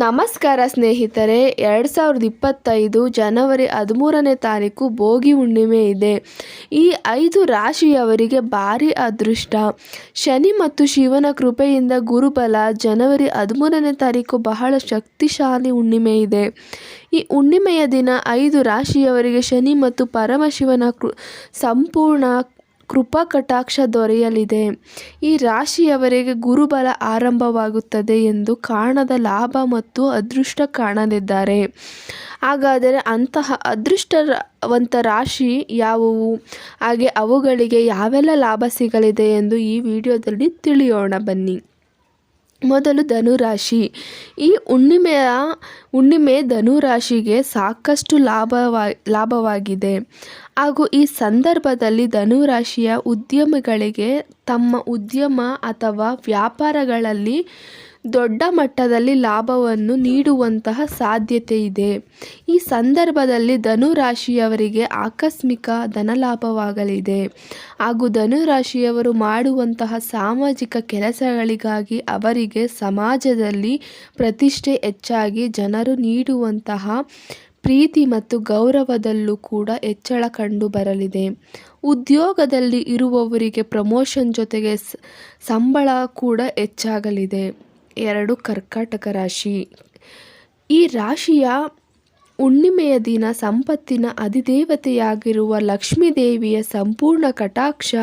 ನಮಸ್ಕಾರ ಸ್ನೇಹಿತರೆ, ಎರಡು ಸಾವಿರದ ಇಪ್ಪತ್ತೈದು ಜನವರಿ ಹದಿಮೂರನೇ ತಾರೀಕು ಭೋಗಿ ಹುಣ್ಣಿಮೆ ಇದೆ. ಈ ಐದು ರಾಶಿಯವರಿಗೆ ಭಾರಿ ಅದೃಷ್ಟ. ಶನಿ ಮತ್ತು ಶಿವನ ಕೃಪೆಯಿಂದ ಗುರುಬಲ. ಜನವರಿ ಹದಿಮೂರನೇ ತಾರೀಕು ಬಹಳ ಶಕ್ತಿಶಾಲಿ ಹುಣ್ಣಿಮೆ ಇದೆ. ಈ ಹುಣ್ಣಿಮೆಯ ದಿನ ಐದು ರಾಶಿಯವರಿಗೆ ಶನಿ ಮತ್ತು ಪರಮಶಿವನ ಕೃ ಸಂಪೂರ್ಣ ಕೃಪಾ ಕಟಾಕ್ಷ ದೊರೆಯಲಿದೆ. ಈ ರಾಶಿಯವರಿಗೆ ಗುರುಬಲ ಆರಂಭವಾಗುತ್ತದೆ ಎಂದು ಕಾಣದ ಲಾಭ ಮತ್ತು ಅದೃಷ್ಟ ಕಾಣಲಿದ್ದಾರೆ. ಹಾಗಾದರೆ ಅಂತಹ ಅದೃಷ್ಟವಂತ ರಾಶಿ ಯಾವುವು? ಹಾಗೆ ಅವುಗಳಿಗೆ ಯಾವೆಲ್ಲ ಲಾಭ ಸಿಗಲಿದೆ ಎಂದು ಈ ವಿಡಿಯೋದಲ್ಲಿ ತಿಳಿಯೋಣ ಬನ್ನಿ. ಮೊದಲು ಧನುರಾಶಿ. ಈ ಹುಣ್ಣಿಮೆಯ, ಹುಣ್ಣಿಮೆ ಧನುರಾಶಿಗೆ ಸಾಕಷ್ಟು ಲಾಭವಾ, ಲಾಭವಾಗಿದೆ. ಹಾಗೂ ಈ ಸಂದರ್ಭದಲ್ಲಿ ಧನುರಾಶಿಯ ಉದ್ಯಮಿಗಳಿಗೆ ತಮ್ಮ ಉದ್ಯಮ ಅಥವಾ ವ್ಯಾಪಾರಗಳಲ್ಲಿ ದೊಡ್ಡ ಮಟ್ಟದಲ್ಲಿ ಲಾಭವನ್ನು ನೀಡುವಂತಹ ಸಾಧ್ಯತೆ ಇದೆ ಈ ಸಂದರ್ಭದಲ್ಲಿ ಧನುರಾಶಿಯವರಿಗೆ ಆಕಸ್ಮಿಕ ಧನಲಾಭವಾಗಲಿದೆ. ಹಾಗೂ ಧನುರಾಶಿಯವರು ಮಾಡುವಂತಹ ಸಾಮಾಜಿಕ ಕೆಲಸಗಳಿಗಾಗಿ ಅವರಿಗೆ ಸಮಾಜದಲ್ಲಿ ಪ್ರತಿಷ್ಠೆ ಹೆಚ್ಚಾಗಿ ಜನರು ನೀಡುವಂತಹ ಪ್ರೀತಿ ಮತ್ತು ಗೌರವದಲ್ಲೂ ಕೂಡ ಹೆಚ್ಚಳ ಕಂಡು ಬರಲಿದೆ ಉದ್ಯೋಗದಲ್ಲಿ ಇರುವವರಿಗೆ ಪ್ರಮೋಷನ್ ಜೊತೆಗೆ ಸಂಬಳ ಕೂಡ ಹೆಚ್ಚಾಗಲಿದೆ. ಎರಡು ಕರ್ಕಾಟಕ ರಾಶಿ. ಈ ರಾಶಿಯ ಹುಣ್ಣಿಮೆಯ ದಿನ ಸಂಪತ್ತಿನ ಅಧಿದೇವತೆಯಾಗಿರುವ ಲಕ್ಷ್ಮೀ ದೇವಿಯ ಸಂಪೂರ್ಣ ಕಟಾಕ್ಷ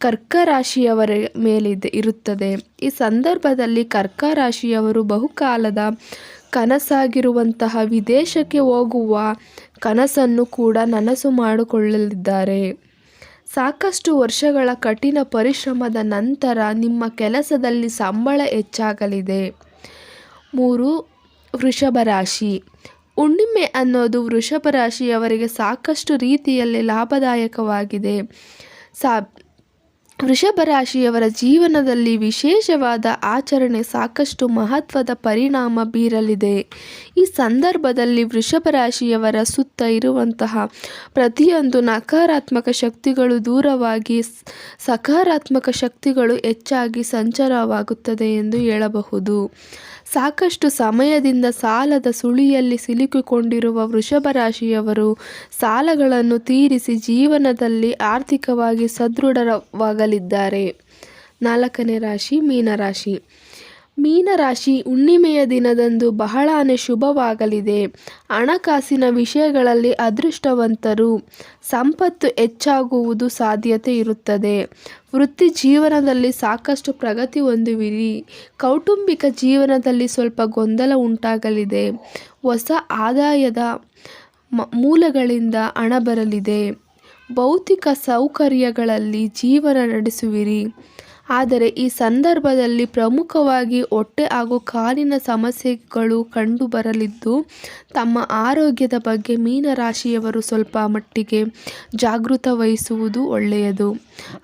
ಕರ್ಕ ರಾಶಿಯವರ ಮೇಲಿದೆ, ಇರುತ್ತದೆ. ಈ ಸಂದರ್ಭದಲ್ಲಿ ಕರ್ಕ ರಾಶಿಯವರು ಬಹುಕಾಲದ ಕನಸಾಗಿರುವಂತಹ ವಿದೇಶಕ್ಕೆ ಹೋಗುವ ಕನಸನ್ನು ಕೂಡ ನನಸು ಮಾಡಿಕೊಳ್ಳಲಿದ್ದಾರೆ. ಸಾಕಷ್ಟು ವರ್ಷಗಳ ಕಠಿಣ ಪರಿಶ್ರಮದ ನಂತರ ನಿಮ್ಮ ಕೆಲಸದಲ್ಲಿ ಸಂಬಳ ಹೆಚ್ಚಾಗಲಿದೆ. ಮೂರು, ವೃಷಭ ರಾಶಿ. ಹುಣ್ಣಿಮೆ ಅನ್ನೋದು ವೃಷಭ ರಾಶಿಯವರಿಗೆ ಸಾಕಷ್ಟು ರೀತಿಯಲ್ಲಿ ಲಾಭದಾಯಕವಾಗಿದೆ. ಸಾ ವೃಷಭ ರಾಶಿಯವರ ಜೀವನದಲ್ಲಿ ವಿಶೇಷವಾದ ಆಚರಣೆ ಸಾಕಷ್ಟು ಮಹತ್ವದ ಪರಿಣಾಮ ಬೀರಲಿದೆ. ಈ ಸಂದರ್ಭದಲ್ಲಿ ವೃಷಭ ರಾಶಿಯವರ ಸುತ್ತ ಇರುವಂತಹ ಪ್ರತಿಯೊಂದು ನಕಾರಾತ್ಮಕ ಶಕ್ತಿಗಳು ದೂರವಾಗಿ ಸಕಾರಾತ್ಮಕ ಶಕ್ತಿಗಳು ಹೆಚ್ಚಾಗಿ ಸಂಚಾರವಾಗುತ್ತದೆ ಎಂದು ಹೇಳಬಹುದು. ಸಾಕಷ್ಟು ಸಮಯದಿಂದ ಸಾಲದ ಸುಳಿಯಲ್ಲಿ ಸಿಲುಕಿಕೊಂಡಿರುವ ವೃಷಭ ರಾಶಿಯವರು ಸಾಲಗಳನ್ನು ತೀರಿಸಿ ಜೀವನದಲ್ಲಿ ಆರ್ಥಿಕವಾಗಿ ಸದೃಢವಾಗಲಿದ್ದಾರೆ ನಾಲ್ಕನೇ ರಾಶಿ, ಮೀನರಾಶಿ. ಮೀನರಾಶಿ ಹುಣ್ಣಿಮೆಯ ದಿನದಂದು ಬಹಳಾನೇ ಶುಭವಾಗಲಿದೆ. ಹಣಕಾಸಿನ ವಿಷಯಗಳಲ್ಲಿ ಅದೃಷ್ಟವಂತರು. ಸಂಪತ್ತು ಹೆಚ್ಚಾಗುವುದು ಸಾಧ್ಯತೆ ಇರುತ್ತದೆ. ವೃತ್ತಿ ಜೀವನದಲ್ಲಿ ಸಾಕಷ್ಟು ಪ್ರಗತಿ ಹೊಂದುವಿರಿ. ಕೌಟುಂಬಿಕ ಜೀವನದಲ್ಲಿ ಸ್ವಲ್ಪ ಗೊಂದಲ ಉಂಟಾಗಲಿದೆ. ಹೊಸ ಆದಾಯದ ಮೂಲಗಳಿಂದ ಹಣ ಬರಲಿದೆ. ಭೌತಿಕ ಸೌಕರ್ಯಗಳಲ್ಲಿ ಜೀವನ ನಡೆಸುವಿರಿ. ಆದರೆ ಈ ಸಂದರ್ಭದಲ್ಲಿ ಪ್ರಮುಖವಾಗಿ ಹೊಟ್ಟೆ ಹಾಗೂ ಕಾಲಿನ ಸಮಸ್ಯೆಗಳು ಕಂಡುಬರಲಿದ್ದು, ತಮ್ಮ ಆರೋಗ್ಯದ ಬಗ್ಗೆ ಮೀನರಾಶಿಯವರು ಸ್ವಲ್ಪ ಮಟ್ಟಿಗೆ ಜಾಗೃತ ವಹಿಸುವುದು ಒಳ್ಳೆಯದು.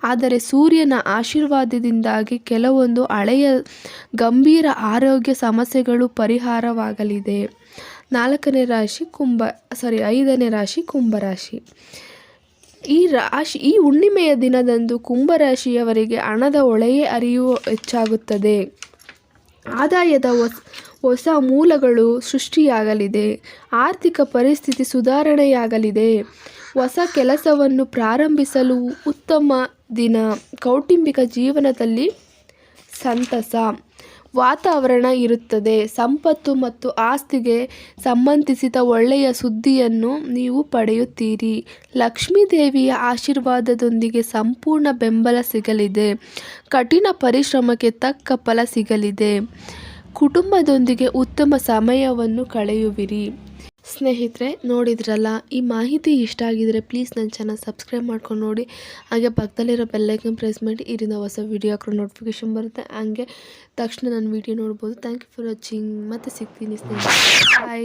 ಆದರೆ ಸೂರ್ಯನ ಆಶೀರ್ವಾದದಿಂದಾಗಿ ಕೆಲವೊಂದು ಹಳೆಯ ಗಂಭೀರ ಆರೋಗ್ಯ ಸಮಸ್ಯೆಗಳು ಪರಿಹಾರವಾಗಲಿದೆ. ನಾಲ್ಕನೇ ರಾಶಿ ಕುಂಭ ಸಾರಿ ಐದನೇ ರಾಶಿ ಕುಂಭರಾಶಿ ಈ ರಾಶಿ, ಈ ಹುಣ್ಣಿಮೆಯ ದಿನದಂದು ಕುಂಭರಾಶಿಯವರಿಗೆ ಹಣದ ಒಳೆಯೇ ಅರಿವು ಹೆಚ್ಚಾಗುತ್ತದೆ. ಆದಾಯದ ಹೊಸ ಮೂಲಗಳು ಸೃಷ್ಟಿಯಾಗಲಿದೆ. ಆರ್ಥಿಕ ಪರಿಸ್ಥಿತಿ ಸುಧಾರಣೆಯಾಗಲಿದೆ. ಹೊಸ ಕೆಲಸವನ್ನು ಪ್ರಾರಂಭಿಸಲು ಉತ್ತಮ ದಿನ. ಕೌಟುಂಬಿಕ ಜೀವನದಲ್ಲಿ ಸಂತಸ. ವಾತಾವರಣ ಇರುತ್ತದೆ. ಸಂಪತ್ತು ಮತ್ತು ಆಸ್ತಿಗೆ ಸಂಬಂಧಿಸಿದ ಒಳ್ಳೆಯ ಸುದ್ದಿಯನ್ನು ನೀವು ಪಡೆಯುತ್ತೀರಿ. ಲಕ್ಷ್ಮೀ ದೇವಿಯ ಆಶೀರ್ವಾದದೊಂದಿಗೆ ಸಂಪೂರ್ಣ ಬೆಂಬಲ ಸಿಗಲಿದೆ. ಕಠಿಣ ಪರಿಶ್ರಮಕ್ಕೆ ತಕ್ಕ ಫಲ ಸಿಗಲಿದೆ. ಕುಟುಂಬದೊಂದಿಗೆ ಉತ್ತಮ ಸಮಯವನ್ನು ಕಳೆಯುವಿರಿ. ಸ್ನೇಹಿತರೆ, ನೋಡಿದ್ರಲ್ಲ, ಈ ಮಾಹಿತಿ ಇಷ್ಟ ಆಗಿದರೆ ಪ್ಲೀಸ್ ನನ್ನ ಚಾನಲ್ ಸಬ್ಸ್ಕ್ರೈಬ್ ಮಾಡ್ಕೊಂಡು ನೋಡಿ. ಹಾಗೆ ಪಕ್ಕದಲ್ಲಿರೋ ಬೆಲ್ಲೈಕನ್ ಪ್ರೆಸ್ ಮಾಡಿ ಇದರಿಂದ ಹೊಸ ವೀಡಿಯೋ ಹಾಕೊಂಡು ನೋಟಿಫಿಕೇಶನ್ ಬರುತ್ತೆ. ಹಂಗೆ ತಕ್ಷಣ ನಾನು ವೀಡಿಯೋ ನೋಡ್ಬೋದು. ಥ್ಯಾಂಕ್ ಯು ಫಾರ್ ವಾಚಿಂಗ್ ಮತ್ತೆ ಸಿಗ್ತೀನಿ ಸ್ನೇಹಿತರೆ. ಬಾಯ್